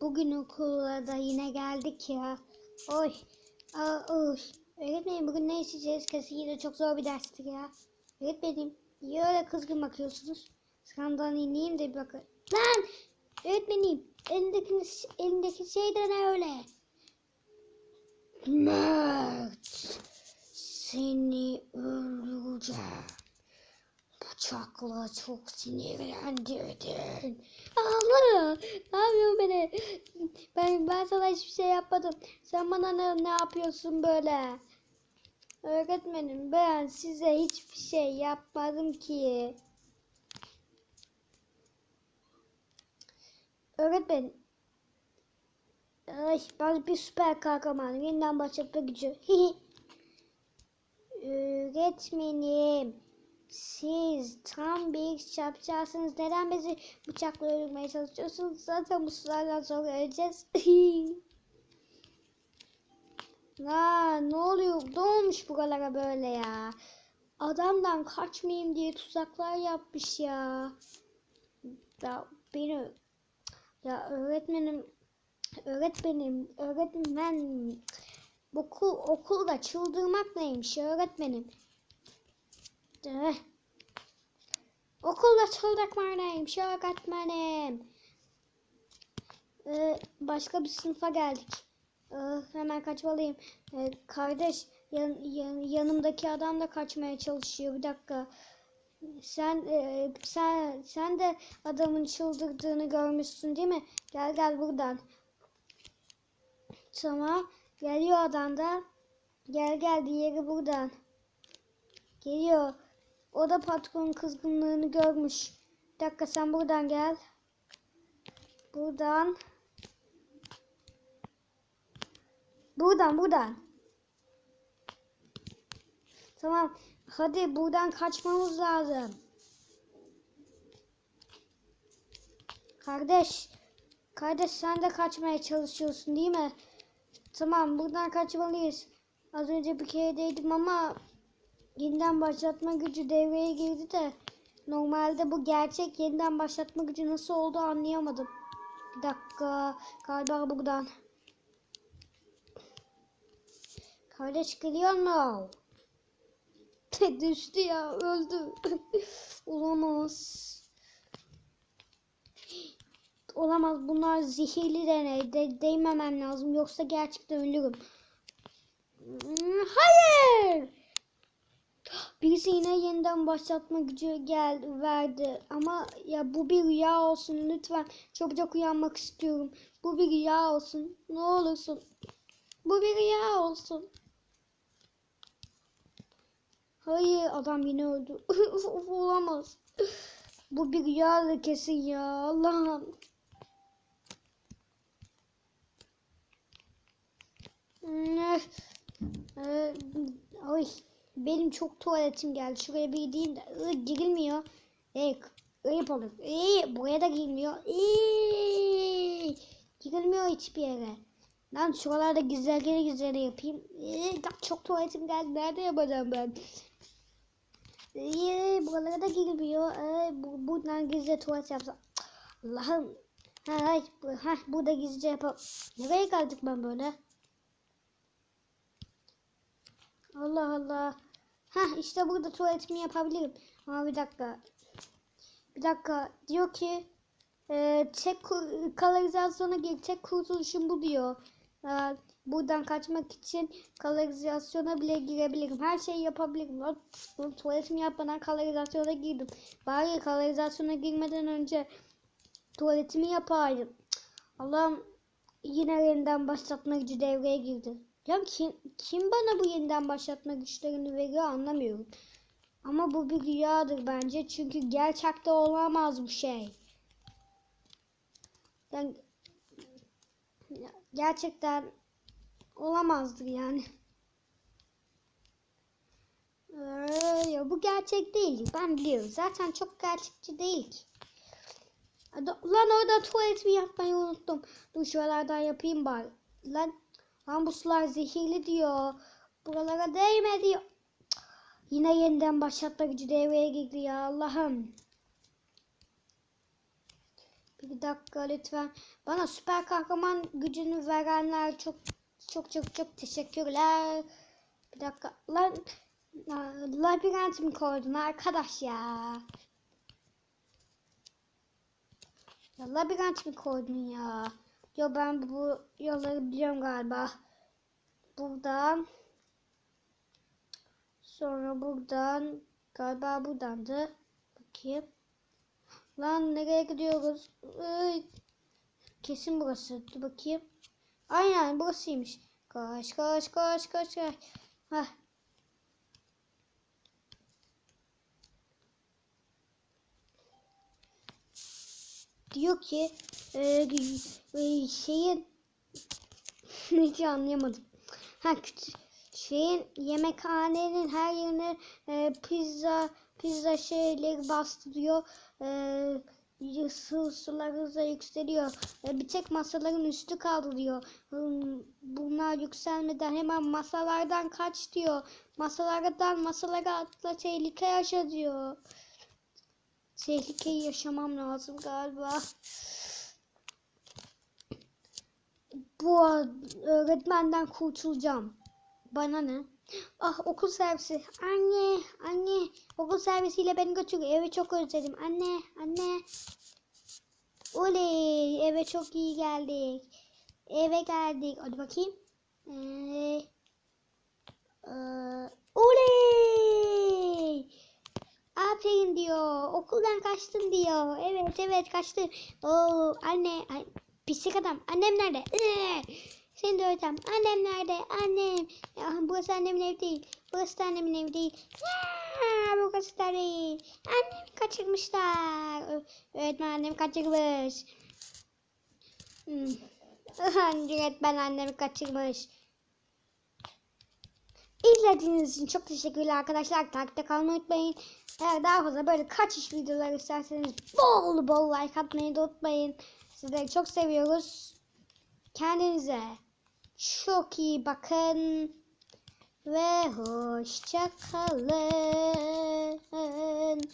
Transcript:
Bugün okula da yine geldik ya. Oy. Aa, oy. Öğretmenim bugün ne işleyeceğiz? Kesin yine çok zor bir derstir ya. Öğretmenim niye öyle kızgın bakıyorsunuz? Sıkandan ineyim de bir bakın. Lan! Öğretmenim elindeki, elindeki şey de ne öyle? Mert! Seni öldüreceğim. Bıçakla çok sinirlendirdin. Allah! Ne yapıyorsun beni? Ben, ben sana hiçbir şey yapmadım. Sen bana ne, ne yapıyorsun böyle? Öğretmenim ben size hiçbir şey yapmadım ki. Öğretmenim. Ay, ben bir süper kahramanım. Yeniden başlatma gücü. Öğretmenim. Siz tam bir şapşalsınız. Neden bizi bıçakla öldürmeye çalışıyorsunuz? Zaten bu sulardan sonra öleceğiz. Aa, ne oluyor? Ne olmuş buralara böyle ya? Adamdan kaçmayayım diye tuzaklar yapmış ya. Ya beni ya öğretmenim öğretmenim öğretmen okul okulda çıldırmak neymiş öğretmenim? Eh. Okulda çıldırmak neymiş öğretmenim? Ee, başka bir sınıfa geldik. Ee, hemen kaçmalıyım. Ee, kardeş yan, yan- yanımdaki adam da kaçmaya çalışıyor. Bir dakika. Sen e, sen sen de adamın çıldırdığını görmüşsün değil mi? Gel gel buradan. Tamam. Geliyor adam da. Gel gel diğeri buradan. Geliyor. O da patronun kızgınlığını görmüş. Bir dakika sen buradan gel. Buradan. Buradan buradan. Tamam. Hadi buradan kaçmamız lazım. Kardeş. Kardeş sen de kaçmaya çalışıyorsun değil mi? Tamam buradan kaçmalıyız. Az önce bir kere değdim ama yeniden başlatma gücü devreye girdi de normalde bu gerçek yeniden başlatma gücü nasıl oldu anlayamadım. Bir dakika. Galiba buradan. Kardeş geliyor mu? Düştü ya öldü. Olamaz. Olamaz bunlar zehirli deney. De değmemem lazım yoksa gerçekten ölürüm. Hmm, Hayır. Birisi yine yeniden başlatma gücü geldi verdi ama ya bu bir rüya olsun lütfen çabucak uyanmak istiyorum. Bu bir rüya olsun ne olursun. Bu bir rüya olsun. Hayır adam yine öldü. Olamaz. Bu bir rüya kesin ya Allah'ım. Benim çok tuvaletim geldi. Şuraya bir gideyim de ıı, girilmiyor. Ey ayıp olur. Ey buraya da girilmiyor. Ey girilmiyor hiçbir yere. Lan şuralarda gizlergeli gizleri yapayım. Ey, çok tuvaletim geldi. Nerede yapacağım ben? Ey buralara da girilmiyor. Ey bu, buradan gizli tuvalet yapsam. Allah'ım. Ha, ay, bu, ha, burada gizlice yapalım. Nereye geldik ben böyle? Allah Allah. Heh işte burada tuvaletimi yapabilirim. Ama bir dakika. Bir dakika. Diyor ki e, tek kanalizasyona gir. Tek kurtuluşum bu diyor. E, buradan kaçmak için kanalizasyona bile girebilirim. Her şeyi yapabilirim. Lan tuvaletimi yapmadan kanalizasyona girdim. Bari kanalizasyona girmeden önce tuvaletimi yapaydım. Allah'ım yine yeniden başlatma gücü devreye girdi. Ya kim, kim bana bu yeniden başlatma güçlerini veriyor anlamıyorum. Ama bu bir rüyadır bence. Çünkü gerçekte olamaz bu şey. Yani ya- gerçekten olamazdır yani. Ee, ya bu gerçek değil. Ben biliyorum. Zaten çok gerçekçi değil ki. Lan orada tuvaletimi yapmayı unuttum. Dur şuralardan yapayım bari. Lan, lan bu sular zehirli diyor. Buralara değme diyor. Yine yeniden başlatma gücü devreye girdi ya Allah'ım. Bir dakika lütfen. Bana süper kahraman gücünü verenler çok çok çok çok teşekkürler. Bir dakika. Lan labirent mi koydun arkadaş ya? Ya labirent mi koydun ya? Yo ben bu yolları biliyorum galiba. Buradan sonra buradan galiba buradandı. Bakayım. Lan nereye gidiyoruz? Iy. Kesin burası. Dur bakayım. Aynen burasıymış. Koş koş koş koş koş. Hah. Diyor ki e, e, şeyin hiç anlayamadım. Ha şeyin yemekhanenin her yerine e, pizza pizza şeyleri bastırıyor. E, su, sular hızla yükseliyor. E, bir tek masaların üstü kaldırıyor. Hmm, Bunlar yükselmeden hemen masalardan kaç diyor. Masalardan masalara atla tehlike yaşa diyor. Tehlikeyi yaşamam lazım galiba. Bu öğretmenden kurtulacağım. Bana ne? Ah okul servisi. Anne, anne. Okul servisiyle beni götür. Eve çok özledim. Anne, anne. Oley, eve çok iyi geldik. Eve geldik. Hadi bakayım. Ee, ee, oley. Aferin diyor. Okuldan kaçtın diyor. Evet evet kaçtın. Oo anne. Ay, pislik adam. Annem nerede? Ee, seni de öğreteceğim. Annem nerede? Annem. Ya, burası annemin evi değil. Burası da annemin evi değil. Ya, burası da değil. Annemi kaçırmışlar. Öğretmen annemi kaçırmış. Hmm. Öğretmen annemi kaçırmış. İzlediğiniz için çok teşekkürler arkadaşlar. Takipte kalmayı unutmayın. Eğer daha fazla böyle kaçış videolar isterseniz bol bol like atmayı da unutmayın. Sizleri çok seviyoruz. Kendinize çok iyi bakın. Ve hoşça kalın.